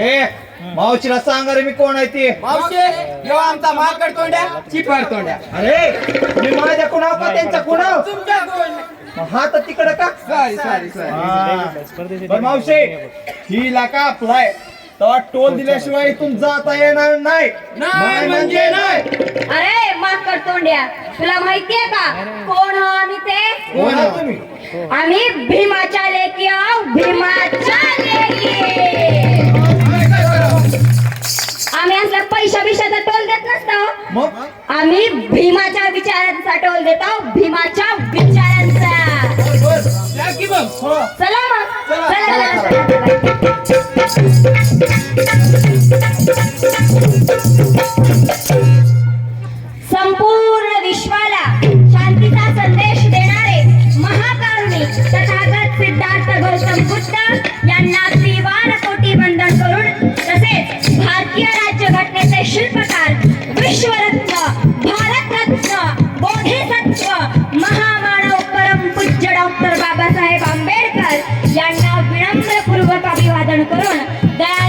ए मावशीला सांगा रे मी कोण आहे ते? मावशे यो आमचा माकड तोंड्या चिपार तोंड्या. अरे मी माझ्या कुणाव का त्यांच्या कुणाव तुमच्या हा तर तिकडं का? सॉरी सॉरी सॉरी हा. बरं मावशे ही लाका आपलाय तेव्हा टोल दिल्याशिवाय इथून जाता येणार नाही. नाही म्हणजे नाही. अरे माकड तोंड्या तुला माहितीये का? कोण हो आम्ही ते? कोण आहात तुम्ही? आम्ही भीमाच्या लेकी आहो भीमाच्या लेकी. मग? आम्ही भीमाच्या विचारांचा टोल देतो. भीमाच्या विचारांचा. या की मग? हो. चला मग. चला. चला चला. संपूर्ण that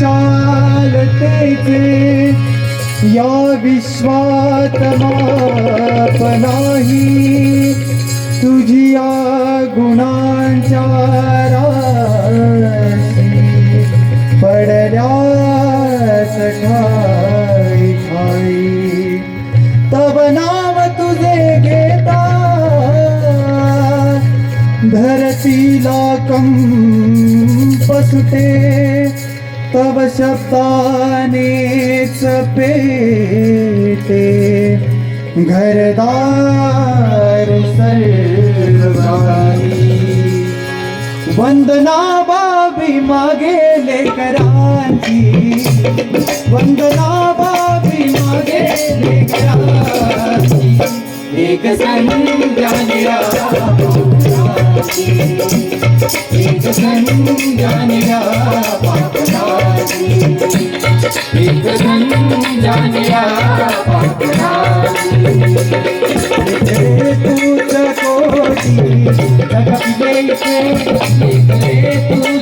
विशालतेचे या विश्वात माप नाही. तुझिया गुणांच्या पडल्या पडल्यास ठाई. तब नाम तुझे घेता. धरतीला कंप सुटे. तव शब्दानेच पेटे घरदार सर्वाणी वंदना बाबी मागे लेकरांची वंदना बाबी मागे लेकरांची. एक संध्यानिरा एक संध्यानिरा एक संध्यानिरा तूच कोटी जगविलेते एकले तूच कोटी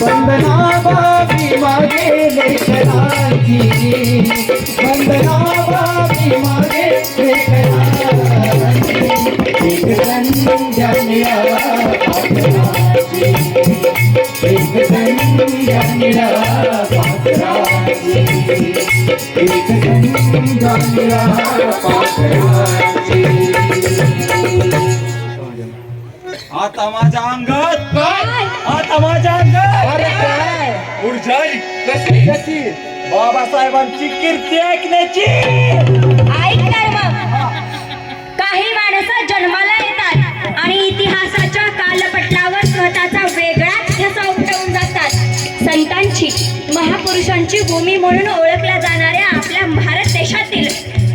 वंदना बाबी मागे लेकराची वंदना बाबी मागे लेकराची एक संध्या निळा एक संध्या निळा पात्राची एक संध्या निळा पात्राची आता माझ्या अंगात आता माझ्या अंगात अरे काय? ऊर्जा आली. कशी? कशी? बाबासाहेबांची कीर्ती ऐकण्याची. ऐक तर मग. काही माणसं जन्माला येतात आणि इतिहासाच्या कालपटलावर स्वतःचा वेगळा ठसा उमटवून जातात. संतांची महापुरुषांची भूमी म्हणून ओळखल्या जाणाऱ्या आपल्या भारत देशातील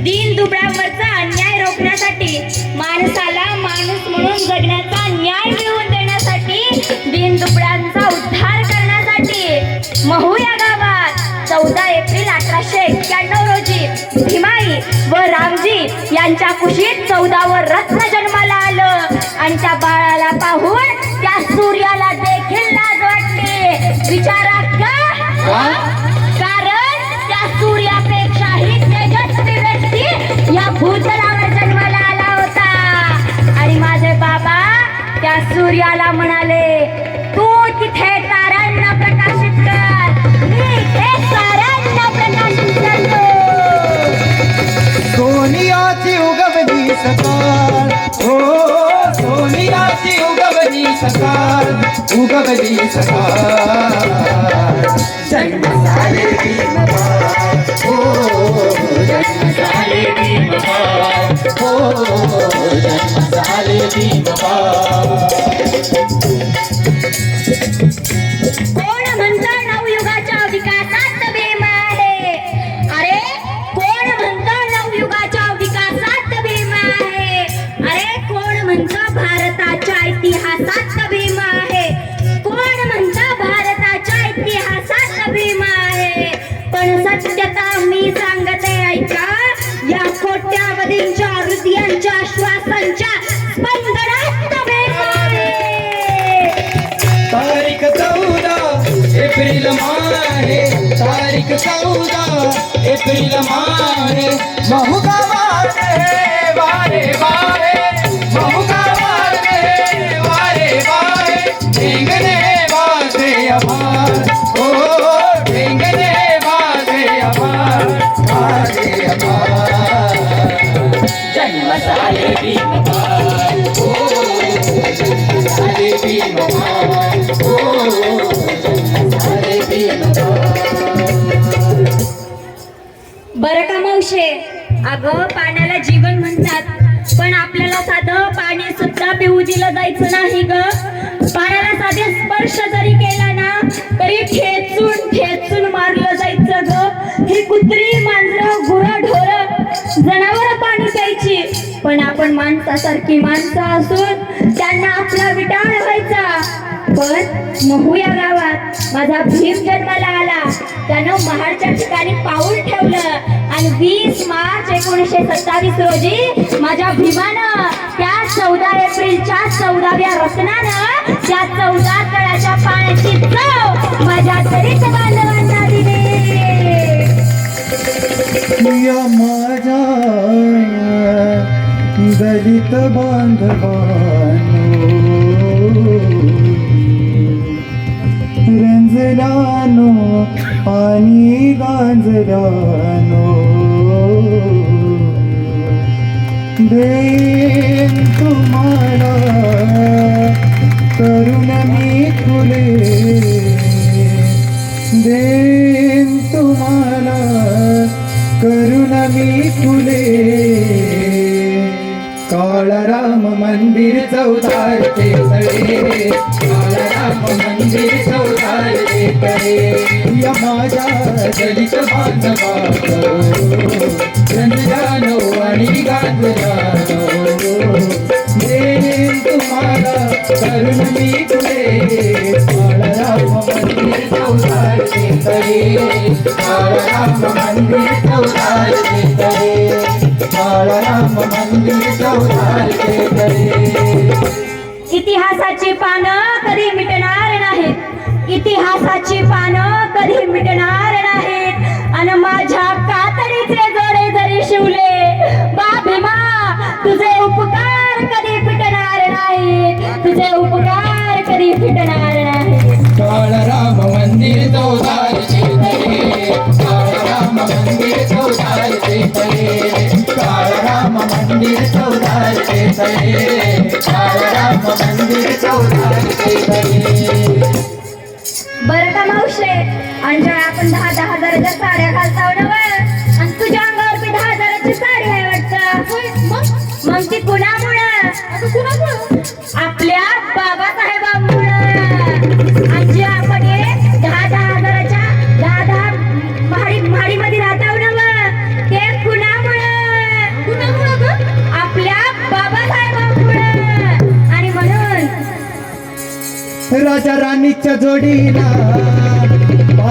दीन दुबळ्यांवरचा अन्याय रोखण्यासाठी माणसाला माणूस म्हणून जगण्याचा न्याय मिळवून देण्यासाठी दीन दुबळ्यांचा उद्धार करण्यासाठी. महू या गावात चौदा एप्रिल अठराशे एक्क्याण्णव रोजी भीमाई व रामजी यांच्या कुशीत चौदावर रत्न जन्माला आलं. आणि त्या बाळाला पाहून त्या सूर्याला देखील लाज वाटली. विचारा का? भूतलावर जन्माला आला होता. आणि माझे बाबा त्या सूर्याला म्हणाले तू तिथे तारांना प्रकाशित कर. मी इथे तारांना प्रकाशित करतो. सोनियाची उगवली सकाळ. हो सोनियाची उगवली सकाळ. उगवली सकाळ. जन्म झाले भीमबाळ. हो जन्म झाले भीमबाळ. हो जन्म झाले भीमबाळ. कोण चौदा एप्रिल मारे महुगा वारे वारे वारे। महुगा वारे वारे वारे। ढेंगणे वाजे अमार। ओ ढेंगणे वाजे अमार। वाजे अमार। जन्म साले भी अगं पाण्याला जीवन म्हणतात. पण आपल्याला साधं पाणी सुद्धा पिऊ दिलं जायचं नाही ग. पाण्याला साधे स्पर्श जरी केला ना तरी ठेचून ठेचून मारलं जायचं ग. ही कुत्री मांजर गुरं ढोर जनावर पाणी प्यायची. पण आपण माणसासारखी माणसं असून त्यांना आपला विटाळ पण महू या गावात माझा भीम जन्माला आला. त्यानं महाडच्या ठिकाणी पाऊल ठेवलं. आणि वीस मार्च एकोणीसशे सत्तावीस रोजी माझ्या भीमानं त्या चौदा एप्रिलच्या चौदाव्या रत्नानं त्या चौदा तळाच्या पाण्याची चव माझ्या तरीच बांधवांना दिली. माझ्या दलित बांधवानो. रंजलानो पाणी गांजलानो देन तुम्हाला करुण मी फुले. देन तुम्हाला करुण मी फुले. काळराम मंदिर चौदारचे तळे काळराम मंदिर चौदा चौदारचे तळे या माझ्या दलित आणि तुम्हाला करुण मी काळराम मंदिर काळराम मंदिर काळराम मंदिर इतिहासाची पानं कधी मिटणार इतिहासाची पानं कधी मिटणार नाहीत. आणि माझ्या कातडीचे जोडे जरी शिवले बा भीमा तुझे उपकार कधी फिटणार नाहीत. तुझे उपकार कधी फिटणार नाहीत. काळराम मंदिर चौदारचे काळराम मंदिर काळराम मंदिर काळराम मंदिर आणि ज्या आपण दहा दहा हजाराच्या साड्या घालता नवं आणि तुझ्या अंगावर बी दहा हजाराची साडी आहे वाटतं. मग ती कुणामुळं? आपल्या बाबासाहेबांमुळं. आणि जे आपण हे दहा दहा हजाराच्या दहा दहा महाडी महाडीमध्ये राहता नवं ते कुणामुळं? कुणामुळं आपल्या बाबासाहेबांमुळं. आणि म्हणून राजा राणीच्या जोडीला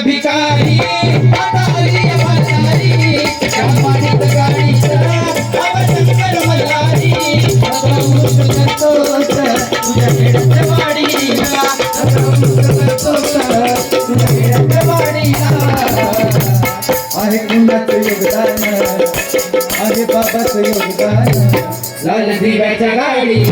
भिकारी आहे कुणाचं योगदान आहे बाबाचं योगदान. लाल दिव्याच्या गाडी